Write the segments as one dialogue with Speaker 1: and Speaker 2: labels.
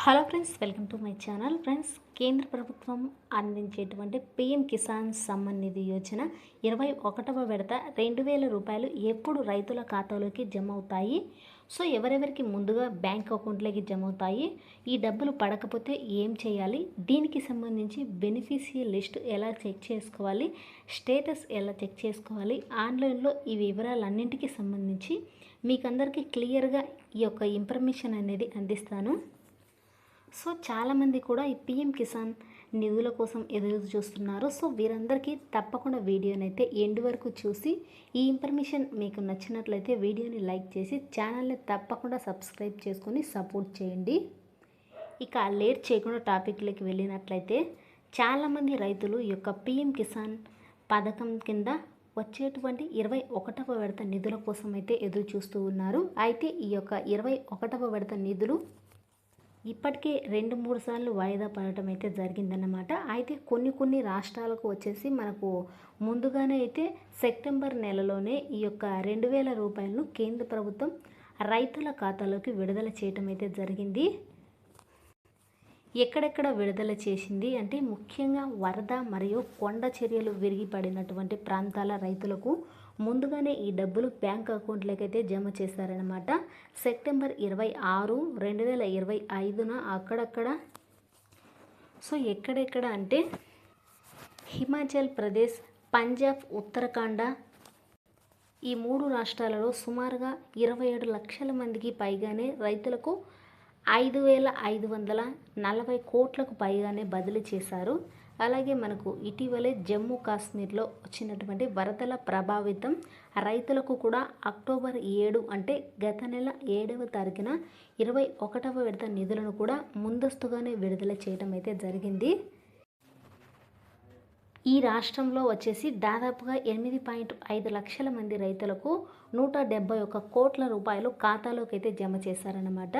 Speaker 1: Hello friends welcome to my channel. Friends కేంద్ర ప్రభుత్వం అందించేటువంటి పిఎం కిసాన్ సమ్మాన్ నిధి యోజన ఇరవై ఒకటవ విడత రెండు వేల రూపాయలు ఎప్పుడు రైతుల ఖాతాలోకి జమ అవుతాయి? సో ఎవరెవరికి ముందుగా బ్యాంక్ అకౌంట్లోకి జమ అవుతాయి? ఈ డబ్బులు పడకపోతే ఏం చేయాలి? దీనికి సంబంధించి బెనిఫిషియల్ లిస్ట్ ఎలా చెక్ చేసుకోవాలి? స్టేటస్ ఎలా చెక్ చేసుకోవాలి? ఆన్లైన్లో ఈ వివరాలన్నింటికి సంబంధించి మీకు అందరికీ క్లియర్గా ఈ యొక్క ఇన్ఫర్మేషన్ అనేది అందిస్తాను. సో చాలామంది కూడా ఈ పిఎం కిసాన్ నిధుల కోసం ఎదురు చూస్తున్నారు. సో వీరందరికీ తప్పకుండా వీడియోని అయితే ఎండ్ వరకు చూసి ఈ ఇన్ఫర్మేషన్ మీకు నచ్చినట్లయితే వీడియోని లైక్ చేసి ఛానల్ని తప్పకుండా సబ్స్క్రైబ్ చేసుకొని సపోర్ట్ చేయండి. ఇక లేట్ చేయకుండా టాపిక్లోకి వెళ్ళినట్లయితే చాలామంది రైతులు ఈ యొక్క పిఎం కిసాన్ పథకం కింద వచ్చేటువంటి ఇరవై ఒకటవ విడత నిధుల కోసం అయితే ఎదురు చూస్తూ ఉన్నారు. అయితే ఈ యొక్క ఇరవై ఒకటవ విడత నిధులు ఇప్పటికే రెండు మూడు సార్లు వాయిదా పడటం అయితే జరిగిందన్నమాట. అయితే కొన్ని కొన్ని రాష్ట్రాలకు వచ్చేసి మనకు ముందుగానే అయితే సెప్టెంబర్ నెలలోనే ఈ యొక్క రెండు వేల రూపాయలను కేంద్ర ప్రభుత్వం రైతుల ఖాతాలోకి విడుదల చేయటం అయితే జరిగింది. ఎక్కడెక్కడ విడుదల చేసింది అంటే ముఖ్యంగా వరద మరియు కొండ చర్యలు విరిగిపడినటువంటి ప్రాంతాల రైతులకు ముందుగానే ఈ డబ్బులు బ్యాంక్ అకౌంట్లోకి అయితే జమ చేశారనమాట సెప్టెంబర్ ఇరవై ఆరు రెండు వేల ఇరవై ఐదున అక్కడక్కడ. సో ఎక్కడెక్కడ అంటే హిమాచల్ ప్రదేశ్ పంజాబ్ ఉత్తరాఖండ. ఈ మూడు రాష్ట్రాలలో సుమారుగా ఇరవై ఏడు లక్షల మందికి పైగానే రైతులకు ఐదు వేల ఐదు వందల నలభై కోట్లకు పైగానే బదిలీ చేశారు. అలాగే మనకు ఇటీవలే జమ్మూ కాశ్మీర్లో వచ్చినటువంటి వరదల ప్రభావితం రైతులకు కూడా అక్టోబర్ ఏడు అంటే గత నెల ఏడవ తారీఖున ఇరవై ఒకటవ విడత నిధులను కూడా ముందస్తుగానే విడుదల చేయడం అయితే జరిగింది. ఈ రాష్ట్రంలో వచ్చేసి దాదాపుగా ఎనిమిది పాయింట్ ఐదు లక్షల మంది రైతులకు నూట డెబ్బై ఒక్క కోట్ల రూపాయలు ఖాతాలోకి అయితే జమ చేశారన్నమాట.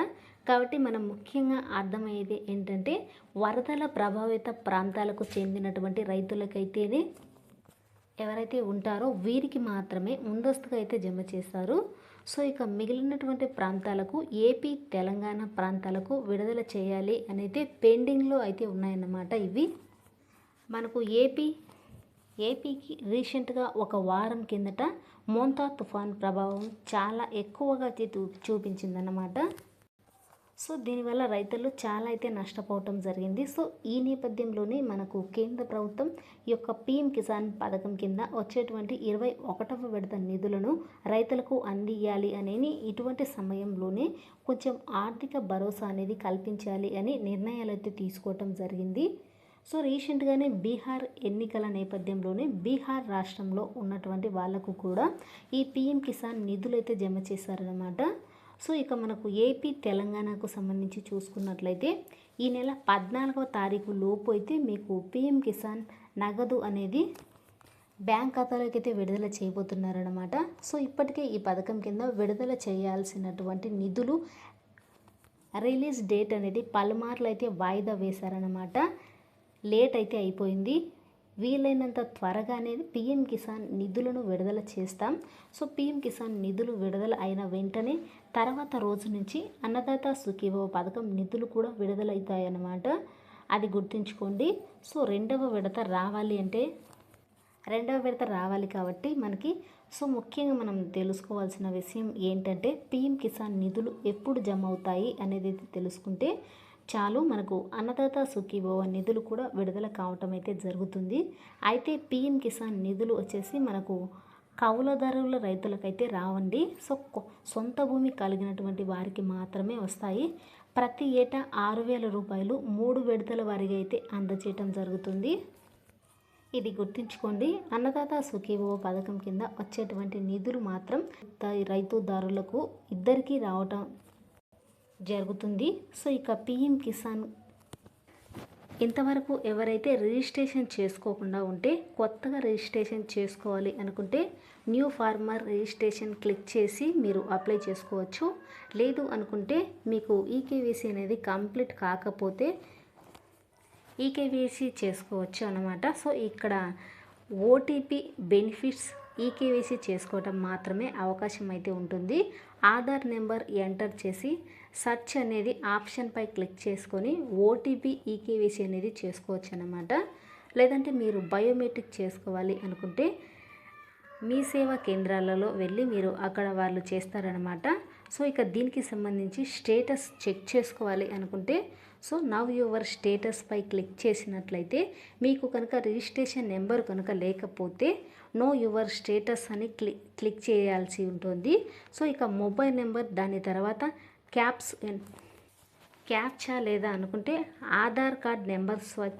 Speaker 1: కాబట్టి మనం ముఖ్యంగా అర్థమయ్యేది ఏంటంటే వరదల ప్రభావిత ప్రాంతాలకు చెందినటువంటి రైతులకైతేనే ఎవరైతే ఉంటారో వీరికి మాత్రమే ముందస్తుగా అయితే జమ చేస్తారు సో ఇక మిగిలినటువంటి ప్రాంతాలకు ఏపీ తెలంగాణ ప్రాంతాలకు విడుదల చేయాలి అనేది పెండింగ్లో అయితే ఉన్నాయన్నమాట ఇవి. మనకు ఏపీ ఏపీకి రీసెంట్గా ఒక వారం కిందట మోంతా తుఫాన్ ప్రభావం చాలా ఎక్కువగా చూపించిందన్నమాట. సో దీనివల్ల రైతులు చాలా అయితే నష్టపోవటం జరిగింది. సో ఈ నేపథ్యంలోనే మనకు కేంద్ర ప్రభుత్వం ఈ యొక్క పిఎం కిసాన్ పథకం కింద వచ్చేటువంటి ఇరవై ఒకటవ విడత నిధులను రైతులకు అందియాలి అనేది ఇటువంటి సమయంలోనే కొంచెం ఆర్థిక భరోసా అనేది కల్పించాలి అని నిర్ణయాలు అయితే తీసుకోవటం జరిగింది. సో రీసెంట్గానే బీహార్ ఎన్నికల నేపథ్యంలోనే బీహార్ రాష్ట్రంలో ఉన్నటువంటి వాళ్ళకు కూడా ఈ పిఎం కిసాన్ నిధులు అయితే జమ చేశారనమాట సో ఇక మనకు ఏపీ తెలంగాణకు సంబంధించి చూసుకున్నట్లయితే ఈ నెల పద్నాలుగవ తారీఖు లోపు అయితే మీకు పిఎం కిసాన్ నగదు అనేది బ్యాంక్ ఖాతాలోకి అయితే విడుదల చేయబోతున్నారనమాట సో ఇప్పటికే ఈ పథకం కింద విడుదల చేయాల్సినటువంటి నిధులు రిలీజ్ డేట్ అనేది పలుమార్లు అయితే వాయిదా వేశారనమాట లేట్ అయితే అయిపోయింది. వీలైనంత త్వరగానే పిఎం కిసాన్ నిధులను విడుదల చేస్తాం. సో పిఎం కిసాన్ నిధులు విడుదల అయిన వెంటనే తర్వాత రోజు నుంచి అన్నదాత సుఖీభవ పథకం నిధులు కూడా విడుదలవుతాయన్నమాట అది గుర్తుంచుకోండి. సో రెండవ విడత రావాలి అంటే రెండవ విడత రావాలి కాబట్టి మనకి సో ముఖ్యంగా మనం తెలుసుకోవాల్సిన విషయం ఏంటంటే పిఎం కిసాన్ నిధులు ఎప్పుడు జమ అవుతాయి అనేది తెలుసుకుంటే చాలు మనకు అన్నదాత సుఖీభవ నిధులు కూడా విడుదల కావటం అయితే జరుగుతుంది. అయితే పిఎం కిసాన్ నిధులు వచ్చేసి మనకు కౌలదారుల రైతులకైతే రావండి. సో సొంత భూమి కలిగినటువంటి వారికి మాత్రమే వస్తాయి. ప్రతి ఏటా ఆరు వేల రూపాయలు మూడు విడతల వారిగా అయితే అందజేయటం జరుగుతుంది. ఇది గుర్తుంచుకోండి అన్నదాత సుఖీభవ పథకం కింద వచ్చేటువంటి నిధులు మాత్రం రైతుదారులకు ఇద్దరికీ రావటం జరుగుతుంది. సో ఇక పిఎం కిసాన్ ఇంతవరకు ఎవరైతే రిజిస్ట్రేషన్ చేసుకోకుండా ఉంటే కొత్తగా రిజిస్ట్రేషన్ చేసుకోవాలి అనుకుంటే న్యూ ఫార్మర్ రిజిస్ట్రేషన్ క్లిక్ చేసి మీరు అప్లై చేసుకోవచ్చు. లేదు అనుకుంటే మీకు ఈకేవీసీ అనేది కంప్లీట్ కాకపోతే ఈకేవీసీ చేసుకోవచ్చు అనమాట సో ఇక్కడ ఓటీపీ బెనిఫిట్స్ ఈకేవైసీ చేసుకోవటం మాత్రమే అవకాశం అయితే ఉంటుంది. ఆధార్ నెంబర్ ఎంటర్ చేసి సర్చ్ అనేది ఆప్షన్పై క్లిక్ చేసుకొని ఓటీపీ ఈకేవైసీ అనేది చేసుకోవచ్చు అన్నమాట లేదంటే మీరు బయోమెట్రిక్ చేసుకోవాలి అనుకుంటే మీ సేవా కేంద్రాలలో వెళ్ళి మీరు అక్కడ వాళ్ళు చేస్తారనమాట సో ఇక దీనికి సంబంధించి స్టేటస్ చెక్ చేసుకోవాలి అనుకుంటే సో నవ్ యువర్ స్టేటస్పై క్లిక్ చేసినట్లయితే మీకు కనుక రిజిస్ట్రేషన్ నెంబర్ కనుక లేకపోతే నో యువర్ స్టేటస్ అని క్లిక్ క్లిక్ చేయాల్సి ఉంటుంది. సో ఇక మొబైల్ నెంబర్ దాని తర్వాత క్యాప్స్ క్యాప్చా లేదా అనుకుంటే ఆధార్ కార్డ్ నెంబర్ స్వ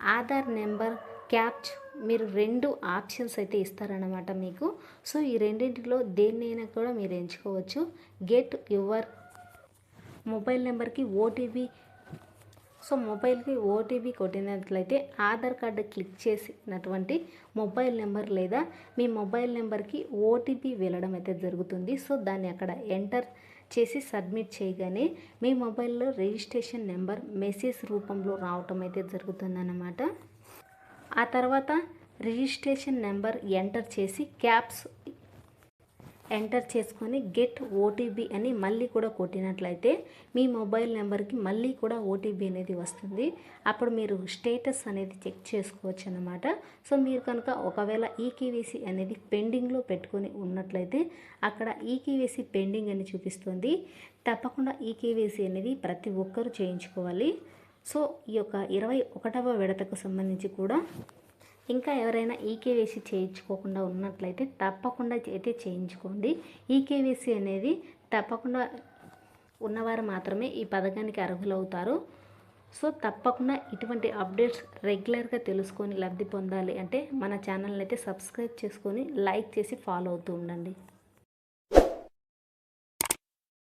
Speaker 1: ఆధార్ నెంబర్ క్యాప్చ్ మీరు రెండు ఆప్షన్స్ అయితే ఇస్తారనమాట మీకు. సో ఈ రెండింటిలో దేన్నైనా కూడా మీరు ఎంచుకోవచ్చు. గెట్ యువర్ మొబైల్ నెంబర్కి ఓటీపీ. సో మొబైల్కి ఓటీపీ కొట్టినట్లయితే ఆధార్ కార్డు క్లిక్ చేసినటువంటి మొబైల్ నెంబర్ లేదా మీ మొబైల్ నెంబర్కి ఓటీపీ వెళ్ళడం అయితే జరుగుతుంది. సో దాన్ని అక్కడ ఎంటర్ చేసి సబ్మిట్ చేయగానే మీ మొబైల్లో రిజిస్ట్రేషన్ నెంబర్ మెసేజ్ రూపంలో రావటం అయితే జరుగుతుందన్నమాట. ఆ తర్వాత రిజిస్ట్రేషన్ నెంబర్ ఎంటర్ చేసి క్యాప్స్ ఎంటర్ చేసుకొని గెట్ ఓటీపీ అని మళ్ళీ కూడా కొట్టినట్లయితే మీ మొబైల్ నెంబర్కి మళ్ళీ కూడా ఓటీపీ అనేది వస్తుంది. అప్పుడు మీరు స్టేటస్ అనేది చెక్ చేసుకోవచ్చు అన్నమాట. సో మీరు కనుక ఒకవేళ ఈకేవీసీ అనేది పెండింగ్లో పెట్టుకొని ఉన్నట్లయితే అక్కడ ఈకేవీసీ పెండింగ్ అని చూపిస్తుంది. తప్పకుండా ఈకేవీసీ అనేది ప్రతి ఒక్కరూ చేయించుకోవాలి. సో ఈ యొక్క ఇరవై ఒకటవ విడతకు సంబంధించి కూడా ఇంకా ఎవరైనా ఈకేవీసీ చేయించుకోకుండా ఉన్నట్లయితే తప్పకుండా అయితే చేయించుకోండి. ఈకేవీసీ అనేది తప్పకుండా ఉన్నవారు మాత్రమే ఈ పథకానికి అర్హులవుతారు. సో తప్పకుండా ఇటువంటి అప్డేట్స్ రెగ్యులర్గా తెలుసుకొని లబ్ధి పొందాలి అంటే మన ఛానల్ని అయితే సబ్స్క్రైబ్ చేసుకొని లైక్ చేసి ఫాలో అవుతూ ఉండండి.